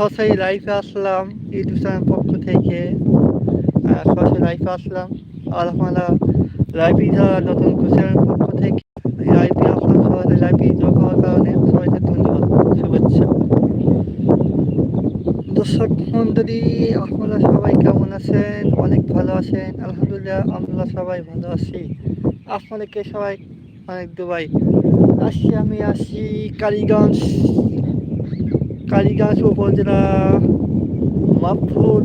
সরাসরি লাইফে আসলাম, YouTube channel পক্ষ থেকে। সরাসরি লাইফে আসলাম। আপনারা লাইভে যারা নতুন কোচের পক্ষ থেকে লাইভে আসলাম। সরাসরি লাইভে যোগ হওয়ার কারণে সবাইকে ধন্যবাদ, শুভেচ্ছা। দর্শক, মন্ডলী, আপনারা সবাই কেমন আছেন? অনেক ভালো আছেন, আলহামদুলিল্লাহ, আমরা সবাই ভালো আছি। আপনাদেরকে সবাই অনেক দুবাই। আসছি আমি, আসছি কালীগঞ্জ। কালীগঞ্জ উপজেলা মাফুর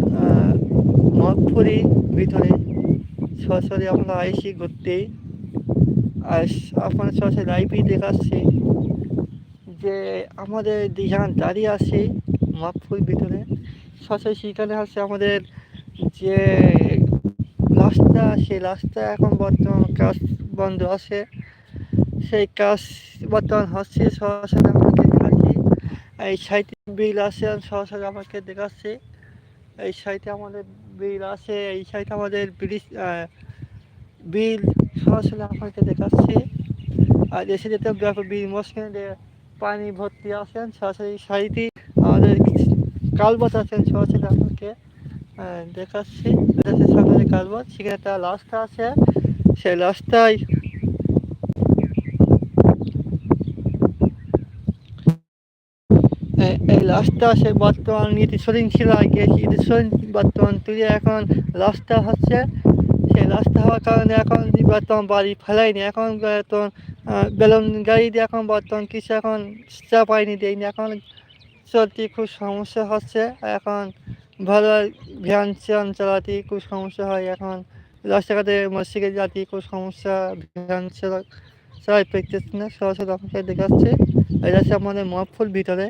মহাপুরি ভিতরে সরাসরি আমরা আইসি ঘুরতে। আর আপনার সরাসরি লাইভই দেখাচ্ছি যে আমাদের দীঘান দাঁড়িয়ে আছে মাফুর ভিতরে। সরাসরি সেখানে আছে আমাদের যে রাস্তা, সেই রাস্তা এখন বর্তমান কাজ বন্ধ আছে। সেই কাজ বর্তমান হচ্ছে সরাসরি এই সাইটে বিল আছে সরাসরি আমাকে দেখাচ্ছে। এই সাইটে আমাদের বিল আছে, এই সাইটে আমাদের ব্রিজ বিল সরাসরি আপনাকে দেখাচ্ছে। আর এসে যেতে বিল মশখানে পানি ভর্তি আছেন, সরাসরি সাইডে আমাদের কালবত আছেন, সরাসরি আপনাকে দেখাচ্ছি। সামনে কালবত সেখানে একটা রাস্তা আছে। সেই রাস্তায় এই রাস্তা সে বর্তমান নীতি সরিং ছিল আগে নীতি সরিং বর্তমান তুলে এখন রাস্তা হচ্ছে, সেই রাস্তা হওয়ার কারণে এখন বর্তমান বাড়ি ফেলাইনি এখন বর্তমান বেলুন গাড়ি দিয়ে এখন বর্তমান কিছু এখন চা চাপাইনি দেয়নি, এখন চলতে খুব সমস্যা হচ্ছে, এখন ভালো ভ্যান চ্যান চালাতে খুব সমস্যা হয়, এখন রাস্তাঘাটে মসজিদে যাতে খুব সমস্যা, ভ্যান চালা চালাই পেতেছে না, সরাসরি আপনাকে দেখাচ্ছে এটা হচ্ছে আমাদের মহফুল ভিতরে।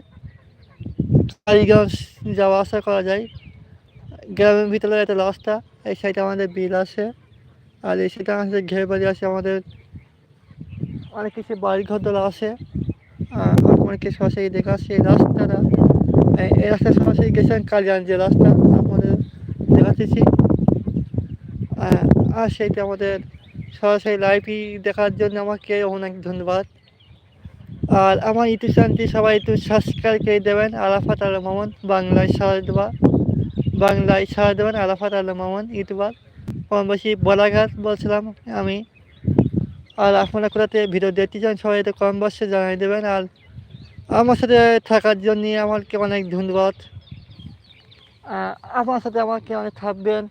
কালীগঞ্জ যাওয়া আসা করা যায়। গ্রামের ভিতরে একটা রাস্তা এই সাইডে আমাদের বিল আছে। আর এই সাইডে আমাদের ঘের বাড়ি আছে আমাদের অনেক কিছু বাড়ি ঘর দোলা আছে আহ, আপনাকে সরাসরি দেখাচ্ছে এই রাস্তাটা। এই রাস্তার রাস্তা সরাসরি গেছেন কালিয়ান যে রাস্তা আপনাদের দেখাতেছি। আর সেইটা আমাদের সরাসরি লাইভই দেখার জন্য আমাকে অনেক ধন্যবাদ। আর আমার ইউটিউব সবাই একটু সাবস্ক্রাইব করে দেবেন। আলাফাত আল মামুন, বাংলায় সারা দেওয়া বাংলায় সারা দেবেন আলাফাত আল মামুন, ইউটিউবার। কমবেশি বলাঘাট বলছিলাম আমি। আর আপনারা কোথাতে ভিডিও দেখতে চান সবাই একটু কম বসে জানিয়ে দেবেন। আর আমার সাথে থাকার জন্য আমাকে অনেক ধন্যবাদ। আমার সাথে আমাকে অনেক থাকবেন।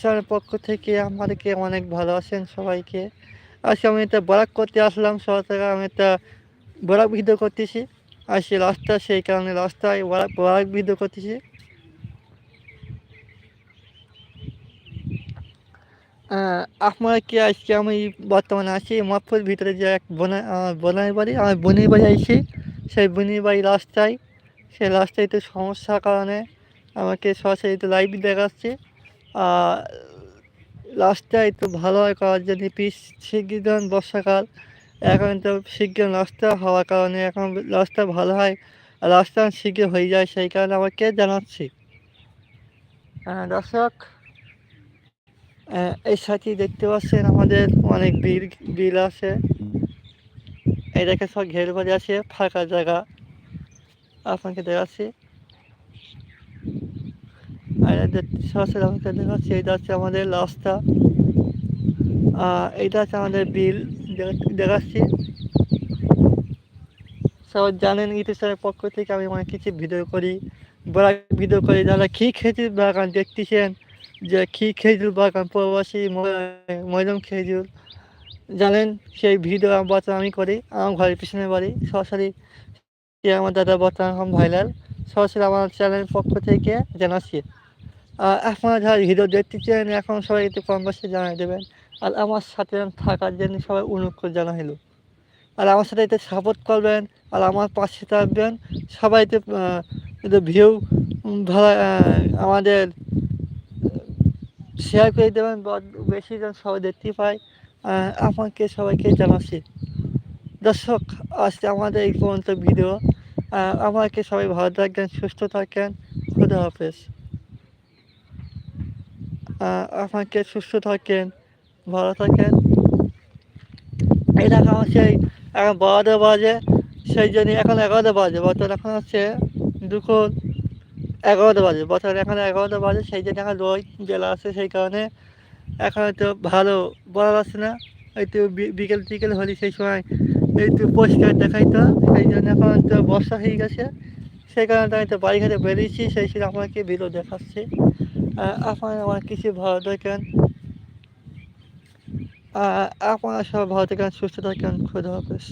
চ্যানেলের পক্ষ থেকে আমাদেরকে অনেক ভালোবাসেন সবাইকে। আজকে আমি একটা বরাক করতে আসলাম শহর থেকে আমি একটা বরাক ভিডিও করতেছি। আর সেই রাস্তা, সেই কারণে রাস্তায় বরাক বরাক ভিডিও করতেছি। আপনারা কি আজকে আমি বর্তমানে আছি? মফুর ভিতরে যে এক বোনা আমার বাড়ি আমার বোনের বাড়ি আইছি। সেই বোনের বাড়ি রাস্তায়, সেই রাস্তায় তো সমস্যার কারণে আমাকে সরাসরি তো লাইভ দেখাচ্ছে। আর রাস্তায় তো ভালো হয় করার জন্য পিস শীঘ্র বর্ষাকাল এখন তো শীঘ্র রাস্তা হওয়ার কারণে এখন রাস্তা ভালো হয়, আর রাস্তা শীঘ্র হয়ে যায়, সেই কারণে আমাকে জানাচ্ছি? দর্শক এই সাথে দেখতে পাচ্ছেন আমাদের অনেক বিল বিল আছে। দেখে সব ঘের বাড়ি আছে, ফাঁকা জায়গা। আপনাকে দেখাচ্ছি। আর এটা সরাসরি আমাকে দেখাচ্ছি এটা হচ্ছে আমাদের রাস্তা। এইটা হচ্ছে আমাদের বিল। দেখাচ্ছি। সবাই জানেন ইউটিউব চ্যানেলের পক্ষ থেকে আমি অনেক কিছু ভিডিও করি বড় ভিডিও করি। যারা খি খেজুর বাগান দেখতেছেন যে খি খেজুর বাগান প্রবাসী ময়দম খেজুর জানেন, সেই ভিডিও বর্তমান আমি করি। আমার ঘরের পিছনে বাড়ি, সরাসরি আমার দাদা বর্তমান ভাইলাল সরাসরি আমার চ্যানেলের পক্ষ থেকে জানাচ্ছি। আর আপনারা যারা ভিডিও দেখতে চান এখন সবাই একটু কম বসে জানিয়ে দেবেন। আর আমার সাথে থাকার জন্য সবাই অনুরোধ জানা হলো আর আমার সাথে একটু সাপোর্ট করবেন আর আমার পাশে থাকবেন সবাই আহ, ভিউ ভালো আমাদের শেয়ার করে দেবেন বেশি জন সবাই দেখতে পায় আমাকে সবাইকে জানাচ্ছি। দর্শক আজকে আমাদের এই পর্যন্ত ভিডিও আমাকে সবাই ভালো থাকবেন সুস্থ থাকেন খুদা হাফেজ। আপনাকে সুস্থ থাকেন ভালো থাকেন আমার সেই এখন বারোটা বাজে সেই জন্য এখন এগারোটা বাজে। বর্তমানে এখন হচ্ছে দুপুর এগারোটা বাজে। বছর এখন এগারোটা বাজে সেই জন্য এখন রোদ বেলা আছে সেই কারণে এখন তো ভালো বলা যাচ্ছে না। একটু বিকেল টিকেল হলে সেই সময় একটু পরিষ্কার দেখাইতো সেই জন্য এখন তো বর্ষা হয়ে গেছে। সেই কারণে আমি তো বাড়ি ঘাটে বেরিয়েছি সেই জন্য আপনাকে ভিডিও দেখাচ্ছি। আপনারা আমার কিছু ভালো আহ, আপনারা সব ভালো থাকেন সুস্থ থাকেন খুদা হাফেজ